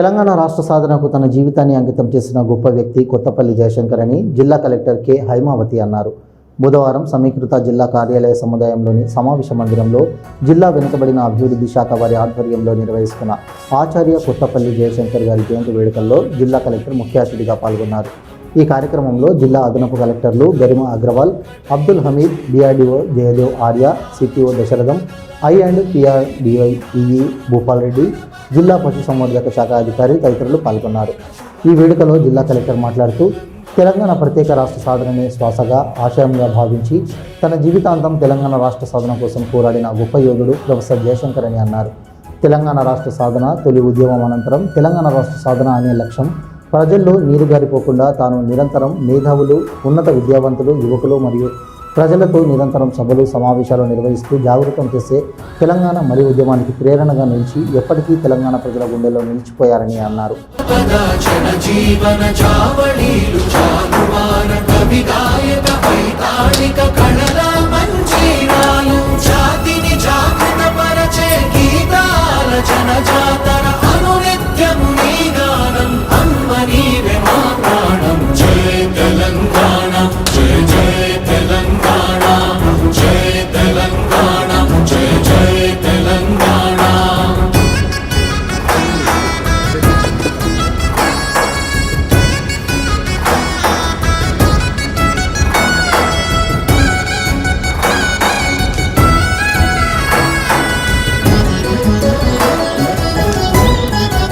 తెలంగాణ రాష్ట్ర సాధనకు తన జీవితాన్ని అంకితం చేసిన గొప్ప వ్యక్తి కొత్తపల్లి జయశంకర్ అని జిల్లా కలెక్టర్ కె హైమావతి అన్నారు. బుధవారం సమీకృత జిల్లా కార్యాలయ సముదాయంలోని సమావేశ మందిరంలో జిల్లా వెనుకబడిన అభివృద్ధి శాఖ వారి ఆధ్వర్యంలో నిర్వహిస్తున్న ఆచార్య కొత్తపల్లి జయశంకర్ గారి జయంతి వేడుకల్లో జిల్లా కలెక్టర్ ముఖ్య అతిథిగా పాల్గొన్నారు. ఈ కార్యక్రమంలో జిల్లా అదనపు కలెక్టర్లు Garima Agarwal Abdul Hameed DRDO Jayadev Arya CPO Dasaratham I and PRDI EE Bhupal Reddy జిల్లా పశుసంవర్ధక శాఖ అధికారి తదితరులు పాల్గొన్నారు. ఈ వేడుకలో జిల్లా కలెక్టర్ మాట్లాడుతూ తెలంగాణ ప్రత్యేక రాష్ట్ర సాధనని శ్వాసగా ఆశయంగా భావించి తన జీవితాంతం తెలంగాణ రాష్ట్ర సాధన కోసం పోరాడిన గొప్ప యోధుడు ప్రొఫెసర్ జయశంకర్ అని అన్నారు. తెలంగాణ రాష్ట్ర సాధన తొలి ఉద్యమం అనంతరం తెలంగాణ రాష్ట్ర సాధన అనే లక్ష్యం ప్రజల్లో నీరుగారిపోకుండా తాను నిరంతరం మేధావులు ఉన్నత విద్యావంతులు యువకులు మరియు ప్రజలతో నిరంతరం సభలు సమావేశాలు నిర్వహిస్తూ జాగృతం చేసే తెలంగాణ మరి ఉద్యమానికి ప్రేరణగా నిలిచి ఎప్పటికీ తెలంగాణ ప్రజల గుండెల్లో నిలిచిపోయారని అన్నారు.